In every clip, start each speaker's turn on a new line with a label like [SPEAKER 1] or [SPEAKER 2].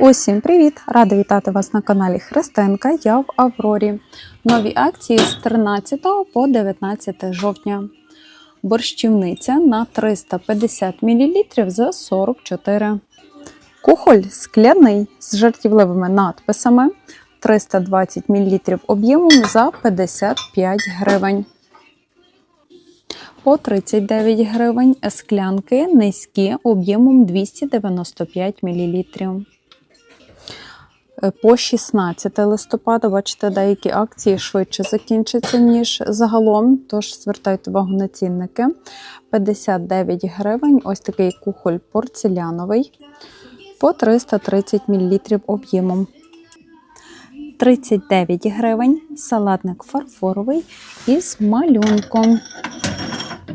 [SPEAKER 1] Усім привіт! Рада вітати вас на каналі Христинка. Я в Аврорі. Нові акції з 13 по 19 жовтня. Борщівниця на 350 мл за 44. Кухоль скляний з жартівливими надписами 320 мл об'ємом за 55 гривень. По 39 гривень склянки низькі об'ємом 295 мл. По 16 листопада, бачите, деякі акції швидше закінчаться, ніж загалом. Тож звертайте увагу на цінники. 59 гривень. Ось такий кухоль порцеляновий по 330 мл об'ємом. 39 гривень. Салатник фарфоровий із малюнком.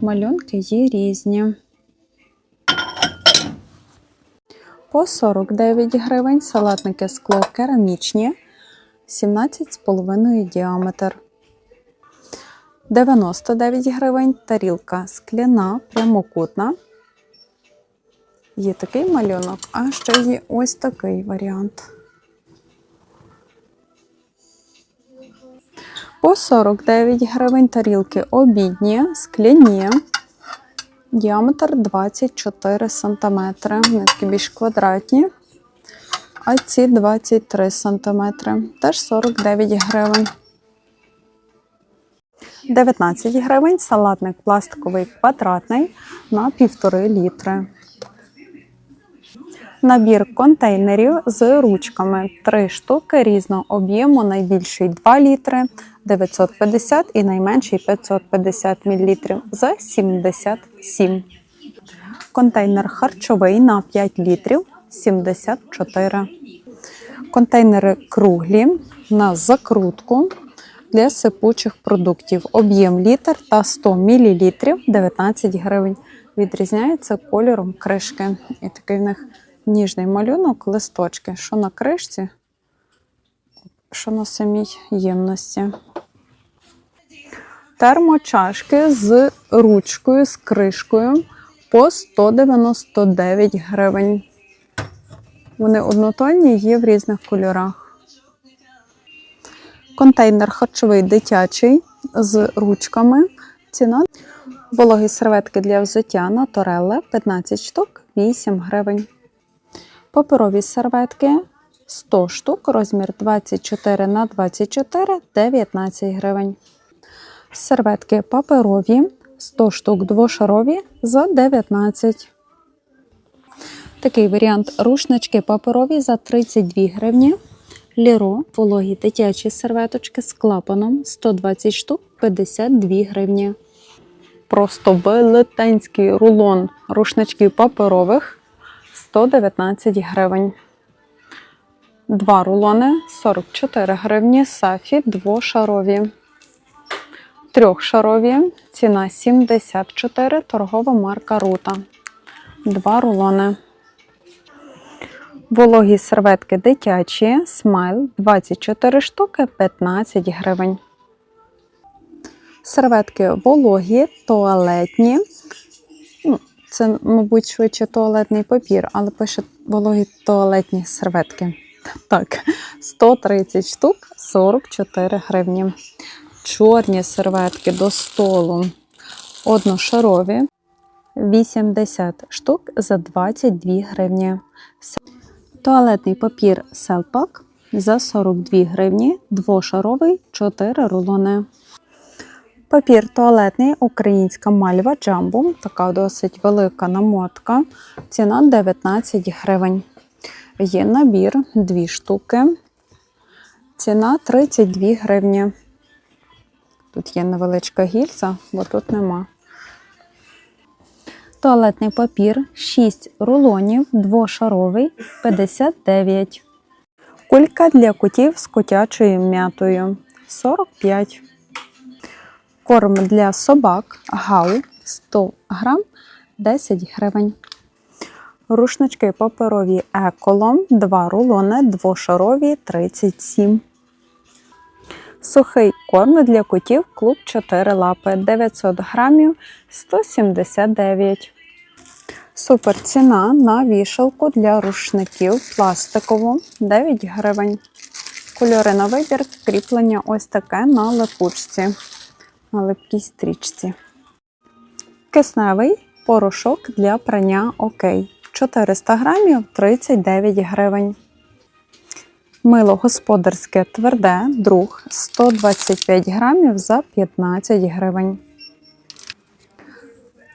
[SPEAKER 1] Малюнки є різні. По 49 гривень салатники скло керамічні, 17,5 діаметр. 99 гривень тарілка скляна, прямокутна. Є такий малюнок, а ще є ось такий варіант. По 49 гривень тарілки обідні, скляні. Діаметр 24 см. Вони такі більш квадратні. А ці 23 см. Теж 49 гривень. 19 гривень салатник пластиковий квадратний на 1,5 літри. Набір контейнерів з ручками 3 штуки різного об'єму, найбільший 2 літри, 950 і найменший 550 мл за 77. Контейнер харчовий на 5 літрів 74. Контейнери круглі на закрутку для сипучих продуктів. Об'єм літр та 100 мл 19 гривень. Відрізняється кольором кришки. І такий в них ніжний малюнок, листочки, що на кришці, що на самій ємності. Термочашки з ручкою, з кришкою по 199 гривень. Вони однотонні, є в різних кольорах. Контейнер харчовий дитячий з ручками. Ціна вологі серветки для взуття на Торелле 15 штук 8 гривень. Паперові серветки 100 штук, розмір 24 на 24 19 гривень. Серветки паперові 100 штук двошарові за 19. Такий варіант рушнички паперові за 32 гривні. Ліро, вологі дитячі серветочки з клапаном 120 штук 52 гривні. Просто велетенський рулон рушничків паперових 119 гривень. Два рулони 44 гривні, сафі двошарові. Трьохшарові, ціна 74, торгова марка Рута. Два рулони. Вологі серветки дитячі, смайл 24 штуки 15 гривень. Серветки вологі, туалетні. Ну, Це, мабуть, швидше туалетний папір, але пише вологі туалетні серветки. Так, 130 штук 44 гривні. Чорні серветки до столу одношарові 80 штук за 22 гривні. Туалетний папір Селпак за 42 гривні, двошаровий 4 рулони. Папір туалетний українська мальва джамбо, така досить велика намотка. Ціна 19 гривень. Є набір 2 штуки. Ціна 32 гривні. Тут є невеличка гільза, бо тут нема. Туалетний папір 6 рулонів, двошаровий 59. Кулька для котів з котячою м'ятою 45. Корм для собак гау 100 грам 10 гривень. Рушнички паперові еколом 2 рулони, двошарові 37. Сухий корм для котів клуб 4 лапи 900 грамів 179. Супер ціна на вішалку для рушників пластикову 9 гривень. Кольори на вибір, кріплення ось таке на липучці, на липкій стрічці. Кисневий порошок для прання ОК. 400 грамів 39 гривень. Мило господарське тверде, друг 125 грамів за 15 гривень.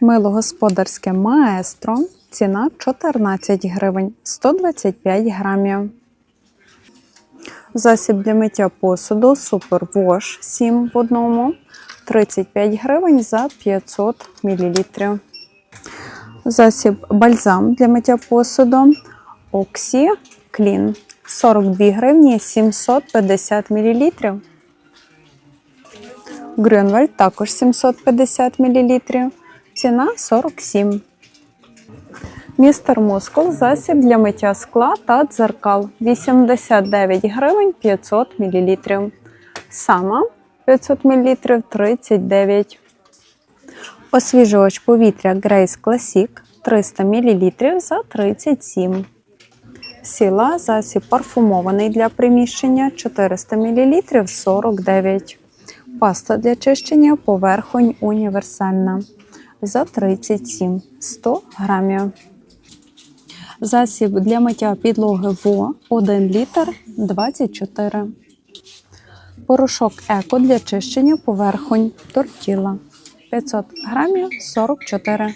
[SPEAKER 1] Мило господарське маестро. Ціна 14 гривень 125 грамів. Засіб для миття посуду Супер Вош 7 в одному 35 гривень за 500 мл. Засіб бальзам для миття посуду Оксі Клін 42 гривні 750 мл. Грюнвальд також 750 мл. Ціна 47. Містер Мускул засіб для миття скла та дзеркал 89 гривень 500 мл. Сама 500 мл 39. Освіжувач повітря Grace Classic 300 мл за 37. Сіла засіб парфумований для приміщення 400 мл 49. Паста для чищення поверхонь універсальна за 37 100 грамів. Засіб для миття підлоги ВО 1 літр 24. Порошок еко для чищення поверхонь тортіла 500 грамів 44.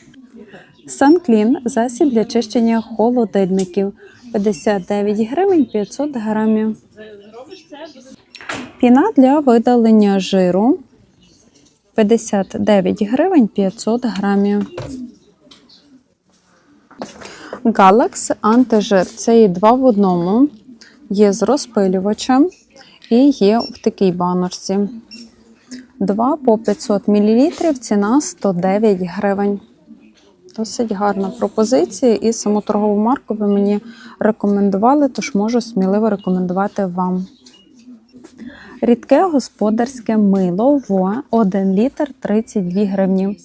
[SPEAKER 1] Санклін засіб для чищення холодильників 59 гривень 500 грамів. Піна для видалення жиру 59 гривень 500 грамів. Галакс антижир. Це є два в одному. Є з розпилювачем і є в такій баночці. 2 по 500 мл, ціна 109 гривень. Досить гарна пропозиція, і саму торгову марку ви мені рекомендували, тож можу сміливо рекомендувати вам. Рідке господарське мило ВО 1 літр 32 гривні.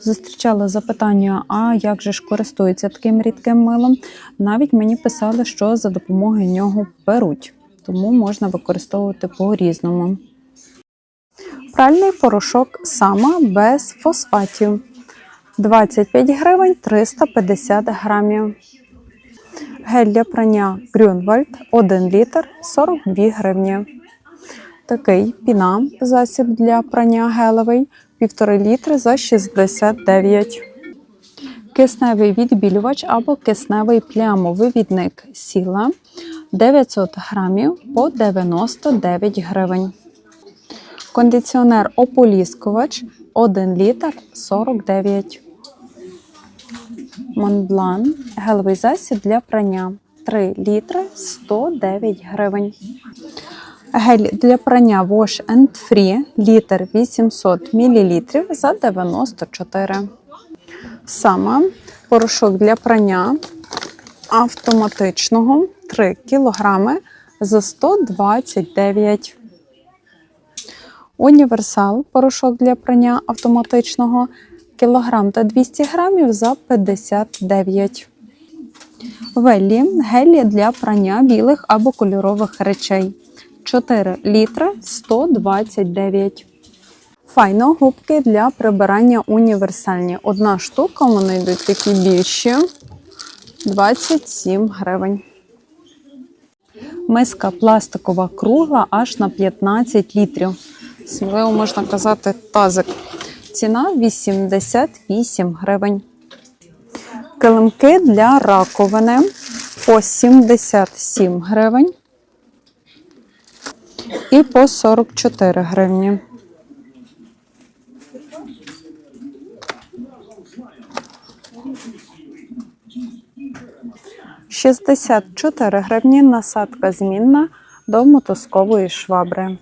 [SPEAKER 1] Зустрічала запитання, а як же ж користуються таким рідким милом? Навіть мені писали, що за допомогою нього перуть, тому можна використовувати по-різному. Пральний порошок сама без фосфатів 25 гривень 350 грамів. Гель для прання Грюнвальд 1 літр 42 гривні. Такий піна засіб для прання гелевий 1,5 літри за 69. Кисневий відбілювач або кисневий плямовивідник сіла 900 грамів по 99 гривень. Кондиціонер ополіскувач 1 літр 49. Монблан гелевий засіб для прання 3 літри 109 гривень. Гель для прання Wash and Free літр 800 мл за 94. Сама порошок для прання автоматичного 3 кг за 129. Універсал порошок для прання автоматичного кілограм та 200 грамів за 59. Веллі гелі для прання білих або кольорових речей 4 літри 129. Файно губки для прибирання універсальні. Одна штука, вони йдуть такі більші. 27 гривень. Миска пластикова кругла аж на 15 літрів. Сміливо можна казати тазик. Ціна 88 гривень. Килимки для раковини по 77 гривень і по 44 гривні. Шістдесят чотири гривні насадка змінна до мотузкової швабри.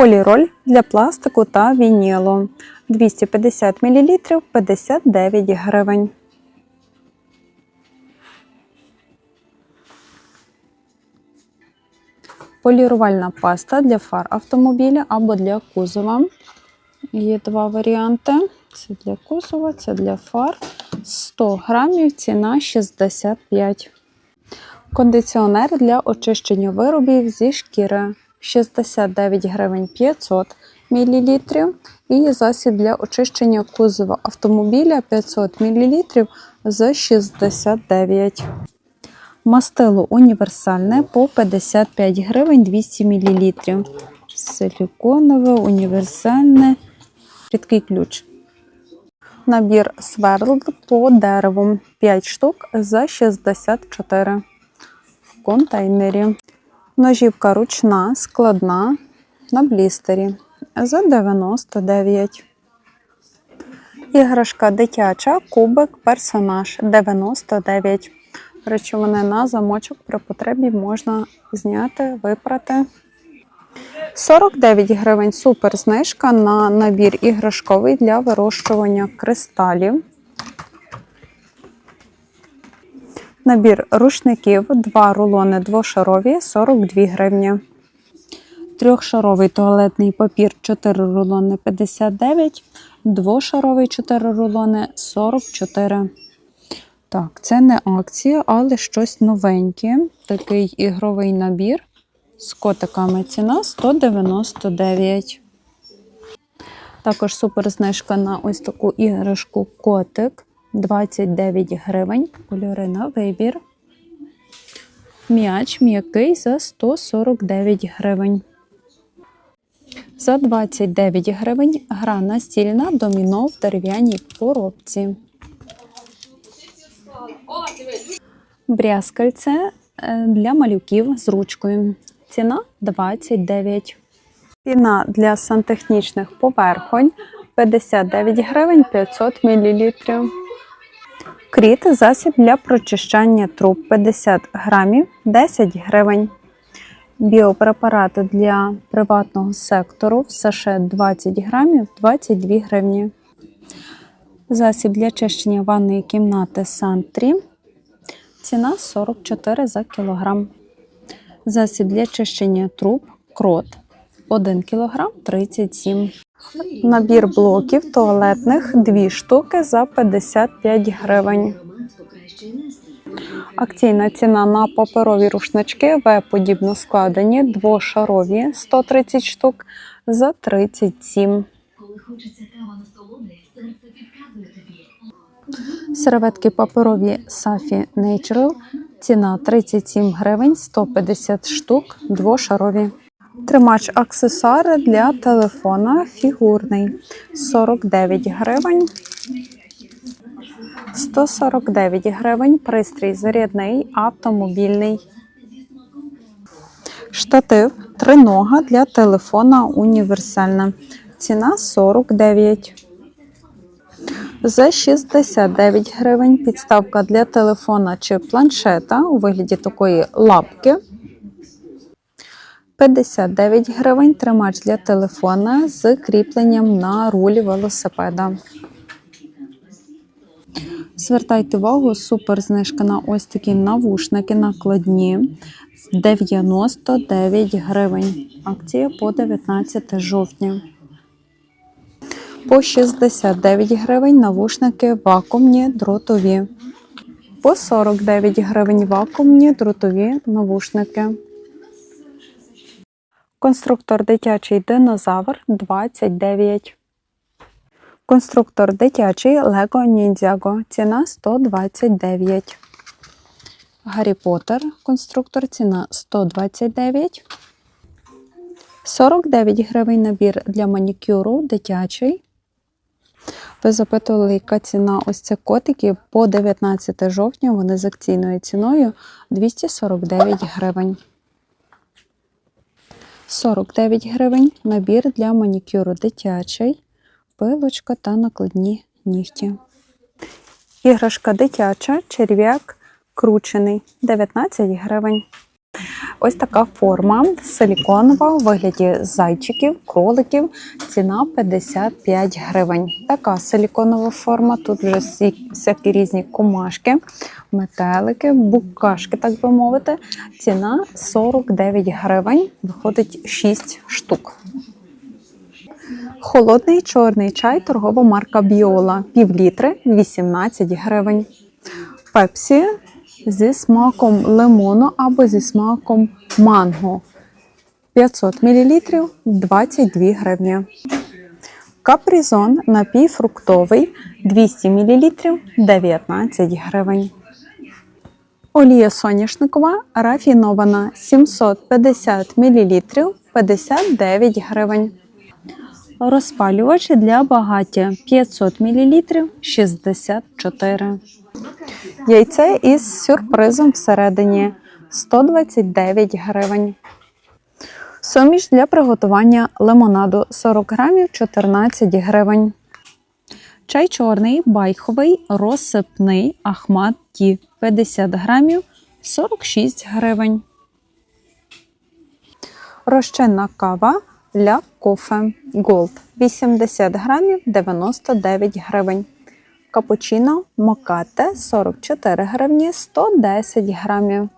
[SPEAKER 1] Поліроль для пластику та вінілу 250 мл 59 гривень. Полірувальна паста для фар автомобіля або для кузова. Є два варіанти. Це для кузова, це для фар. 100 грамів, ціна 65. Кондиціонер для очищення виробів зі шкіри 69 гривень 500 мл. І засіб для очищення кузова автомобіля 500 мл за 69. Мастило універсальне по 55 гривень 200 мл. Силіконове, універсальне, рідкий ключ. Набір сверл по дереву 5 штук за 64 в контейнері. Ножівка ручна, складна на блістері за 99. Іграшка дитяча, кубик, персонаж 99. Речовини на замочок при потребі можна зняти, випрати. 49 гривень супер знижка на набір іграшковий для вирощування кристалів. Набір рушників, 2 рулони двошарові 42 гривні. Трьохшаровий туалетний папір 4 рулони 59, двошаровий 4 рулони 44. Так, це не акція, але щось новеньке. Такий ігровий набір з котиками. Ціна 199. Також супер знижка на ось таку іграшку котик 29 гривень. Кольори на вибір. М'яч м'який за 149 гривень. За 29 гривень гра настільна доміно в дерев'яній коробці. Брязкальце е, для малюків з ручкою. Ціна 29. Ціна для сантехнічних поверхонь 59 гривень 500 мл. Кріт засіб для прочищання труб 50 грамів 10 гривень. Біопрепарати для приватного сектору в США 20 грамів 22 гривні. Засіб для чищення ванної кімнати Сантрі. Ціна 44 за кілограм. Засіб для чищення труб крот 1 кг 37 Набір блоків туалетних 2 штуки за 55 гривень. Акційна ціна на паперові рушнички В-подібно складені двошарові 130 штук за 37.
[SPEAKER 2] Коли хочеться кава насолоди, серце підказує тобі.
[SPEAKER 1] Серветки паперові Safi Natural. Ціна 37 гривень 150 штук, двошарові. Тримач аксесуари для телефона фігурний 49 гривень. 149 гривень. Пристрій зарядний, автомобільний. Штатив тринога для телефона універсальна. Ціна 49. За 69 гривень підставка для телефона чи планшета у вигляді такої лапки. 59 гривень тримач для телефона з кріпленням на руль велосипеда. Звертайте увагу, супер знижка на ось такі навушники накладні. 99 гривень. Акція по 19 жовтня. По 69 гривень навушники вакуумні дротові. По 49 гривень вакуумні дротові навушники. Конструктор дитячий динозавр 29. Конструктор дитячий Lego Ninjago. Ціна 129. Гаррі Поттер. Конструктор ціна 129. 49 гривень набір для манікюру дитячий. Ви запитували, яка ціна ось цих котиків по 19 жовтня. Вони з акційною ціною 249 гривень. 49 гривень набір для манікюру дитячий, пилочка та накладні нігті. Іграшка дитяча, черв'як кручений 19 гривень. Ось така форма силіконова у вигляді зайчиків, кроликів. Ціна 55 гривень. Така силіконова форма. Тут вже всякі різні комашки, метелики, букашки, так би мовити. Ціна 49 гривень. Виходить 6 штук. Холодний чорний чай, торгова марка Біола, пів літри 18 гривень. Пепсі зі смаком лимону або зі смаком манго 500 мл 22 гривні. Капризон напівфруктовий 200 мл 19 гривень. Олія соняшникова рафінована 750 мл 59 гривень. Розпалювач для багаття 500 мл 64. Яйце із сюрпризом всередині 129 гривень. Суміш для приготування лимонаду 40 грамів 14 гривень. Чай чорний, байховий, розсипний, ахмат ті 50 грамів 46 гривень. Розчинна кава для кофе Gold 80 грамів 99 гривень. Капучино Мокате 44 гривні 110 грамів.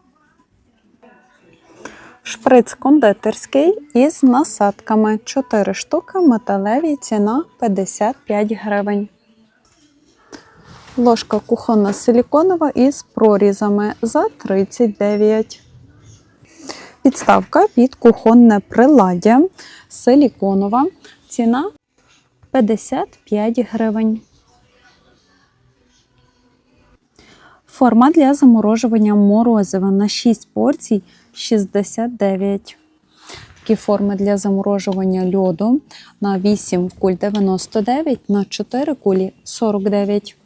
[SPEAKER 1] Шприц кондитерський із насадками 4 штуки, металеві ціна 55 гривень. Ложка кухонна силіконова із прорізами за 39. Підставка під кухонне приладдя силіконова. Ціна 55 гривень. Форма для заморожування морозива на 6 порцій 69. Такі форми для заморожування льоду на 8 куль 99, на 4 кулі 49.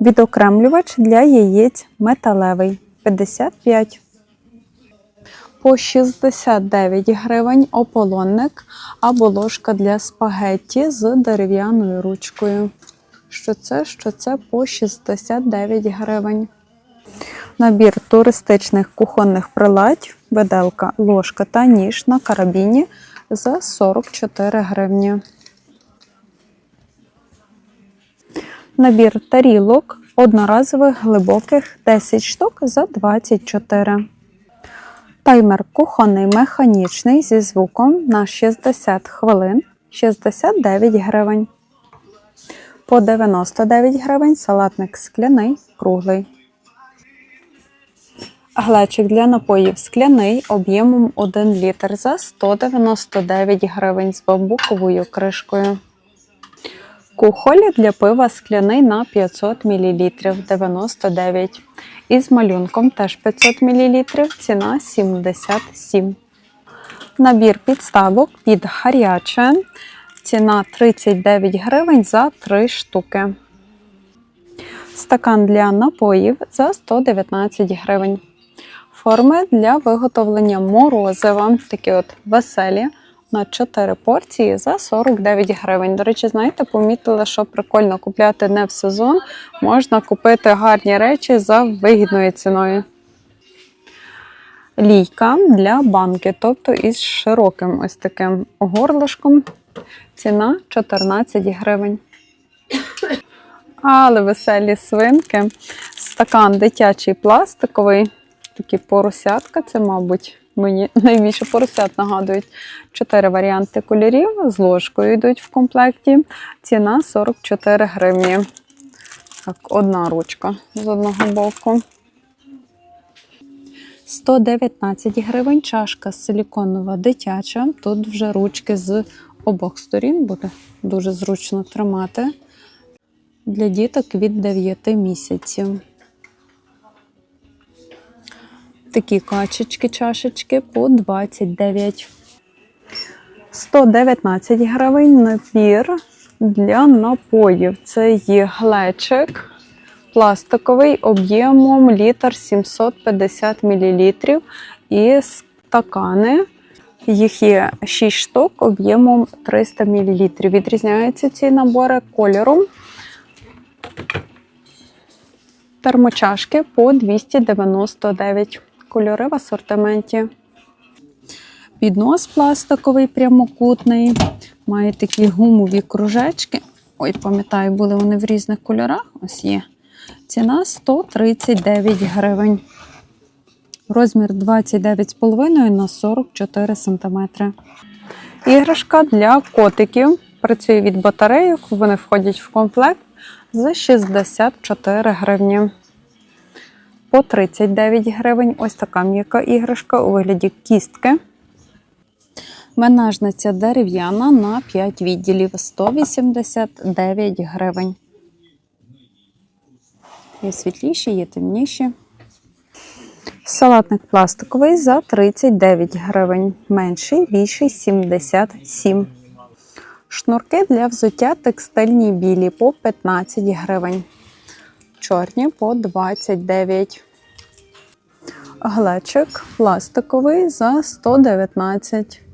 [SPEAKER 1] Відокремлювач для яєць металевий 55. По 69 гривень ополонник або ложка для спагетті з дерев'яною ручкою. Що це? Що це по 69 гривень. Набір туристичних кухонних приладь, виделка, ложка та ніж на карабіні за 44 гривні. Набір тарілок одноразових глибоких 10 штук за 24. Таймер кухонний механічний зі звуком на 60 хвилин 69 гривень. По 99 гривень салатник скляний круглий. Глечик для напоїв скляний об'ємом 1 літр за 199 гривень з бамбуковою кришкою. Кухоль для пива скляний на 500 мл 99. Із малюнком теж 500 мл, ціна 77. Набір підставок під гаряче. Ціна 39 гривень за 3 штуки. Стакан для напоїв за 119 гривень. Форми для виготовлення морозива, такі от веселі, на 4 порції за 49 гривень. До речі, знаєте, помітила, що прикольно купляти не в сезон, можна купити гарні речі за вигідною ціною. Лійка для банки, тобто із широким ось таким горлишком. Ціна 14 гривень. Але веселі свинки. Стакан дитячий пластиковий. Такі поросятка, це, мабуть, мені найбільше поросят нагадують. Чотири варіанти кольорів з ложкою йдуть в комплекті. Ціна 44 гривні. Так, одна ручка з одного боку. 119 гривень чашка силіконова дитяча. Тут вже ручки з обох сторін буде дуже зручно тримати для діток від 9 місяців. Такі качечки, чашечки по 29. 119 гривень набір для напоїв. Це є глечик пластиковий об'ємом літр 750 мл і стакани. Їх є 6 штук об'ємом 300 мл. Відрізняються ці набори кольором. Термочашки по 299 кольори в асортименті. Піднос пластиковий прямокутний. Має такі гумові кружечки. Ой, пам'ятаю, були вони в різних кольорах. Ось є. Ціна 139 гривень. Розмір 29,5 на 44 см. Іграшка для котиків. Працює від батарейок, вони входять в комплект за 64 гривні. По 39 гривень ось така м'яка іграшка у вигляді кістки. Менажниця дерев'яна на 5 відділів 189 гривень. Є світліші, є темніші. Салатник пластиковий за 39 гривень. Менший, більший 77. Шнурки для взуття текстильні білі по 15 гривень. Чорні по 29. Глечик пластиковий за 119.